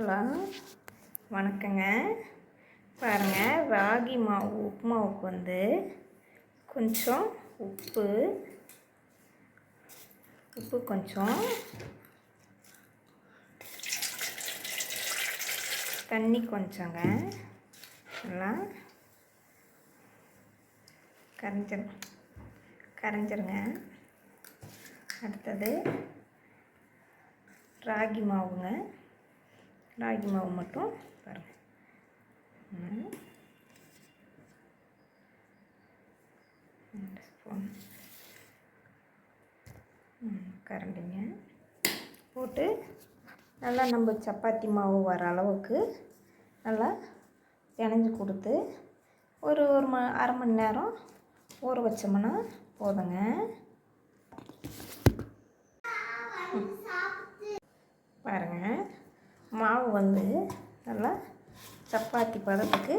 Hello வணக்கங்க. பாருங்கள் ராகி மாவு உப்புமாவுக்கு வந்து கொஞ்சம் உப்பு உப்பு கொஞ்சம் தண்ணி கொஞ்சங்க. எல்லாம் கரைஞ்சிரு கரைஞ்சிருங்க. அடுத்தது ராகி மாவுங்க. ராகி மாவு மட்டும் பாருங்கள் ம். ரெண்டு ஸ்பூன் ம், கரண்டிங்க. போட்டு நல்லா நம்ம சப்பாத்தி மாவு வர அளவுக்கு நல்லா தினைஞ்சு கொடுத்து ஒரு ஒரு ம அரை மணி நேரம் ஊற வச்சோம்னா போதுங்க. பாருங்கள் மாவு வந்து நல்லா சப்பாத்தி பதத்துக்கு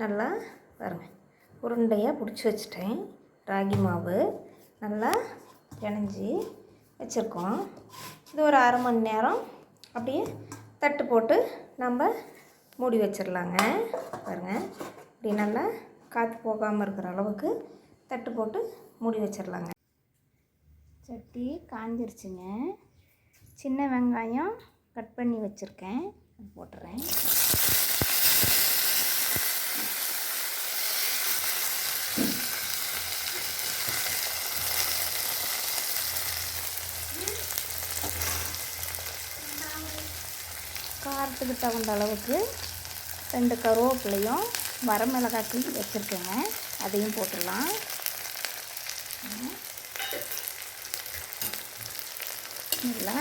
நல்லா பாருங்கள் உருண்டையாக பிடிச்சி வச்சுட்டேன். ராகி மாவு நல்லா பிணைஞ்சி வச்சுருக்கோம். இது ஒரு அரை மணி நேரம் அப்படியே தட்டு போட்டு நம்ம மூடி வச்சிடலாங்க பாருங்கள் இப்படி நல்லா காற்று போகாமல் இருக்கிற அளவுக்கு தட்டு போட்டு மூடி வச்சிடலாங்க சட்டி காஞ்சிருச்சுங்க. சின்ன வெங்காயம் கட் பண்ணி வச்சுருக்கேன். போட்டுறேன். காரத்துக்கு தகுந்த அளவுக்கு ரெண்டு கருவேப்பிலையும் வரமிளகாய் வச்சுருக்கேங்க. அதையும் போட்டுடலாம். நல்லா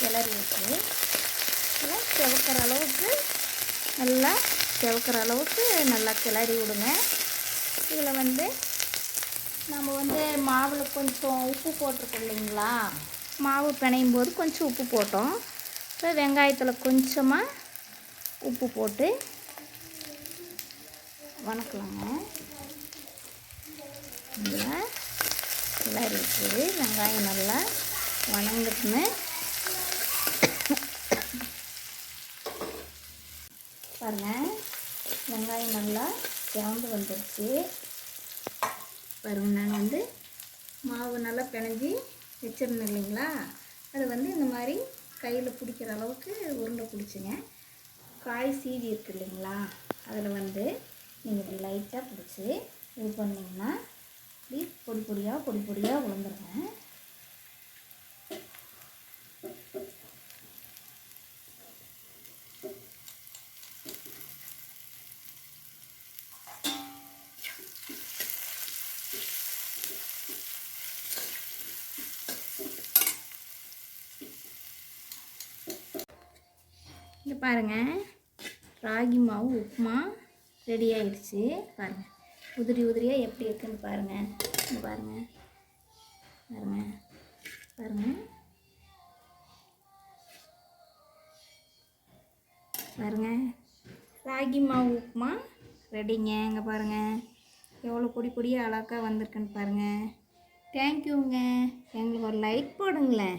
கிளறி வச்சு நல்லா செவக்கிற அளவுக்கு நல்லா செவக்கிற அளவுக்கு நல்லா கிளறி விடுங்க. இதில் வந்து நம்ம வந்து மாவில் கொஞ்சம் உப்பு போட்டிருக்கோம் இல்லைங்களா? மாவு பிணையும் போது கொஞ்சம் உப்பு போட்டோம். இப்போ வெங்காயத்தில் கொஞ்சமாக உப்பு போட்டு வணக்கலாங்க. நல்லா கிளறி வச்சு வெங்காயம் நல்லா வணங்கட்டுன்னு பாருங்க. வெங்காயம் நல்லா சிவந்து வந்துருச்சு. பாருங்கள் நான் வந்து மாவு நல்லா பிணைஞ்சி வச்சிருந்தேன் இல்லைங்களா? அது வந்து இந்த மாதிரி கையில் பிடிக்கிற அளவுக்கு உருண்டை பிடிச்சிங்க. காய் சீவி இருக்கு இல்லைங்களா? அதில் வந்து நீங்கள் இப்படி லைட்டாக பிடிச்சி இது பண்ணிங்கன்னா இப்படி பொடி பொடியாக பொடி பொடியாக விழுந்துருங்க இங்கே பாருங்கள் ராகி மாவு உப்புமா ரெடி ஆயிடுச்சு. பாருங்கள் உதிரி உதிரியாக எப்படி இருக்குன்னு பாருங்கள் இங்கே பாருங்கள் பாருங்கள் பாருங்கள் பாருங்கள் ராகி மாவு உப்புமா ரெடிங்க இங்கே பாருங்கள் எவ்வளோ பொடி பொடியாக அழகாக வந்திருக்குன்னு பாருங்கள் தேங்க்யூங்க எங்களுக்கு ஒரு லைக் போடுங்களேன்.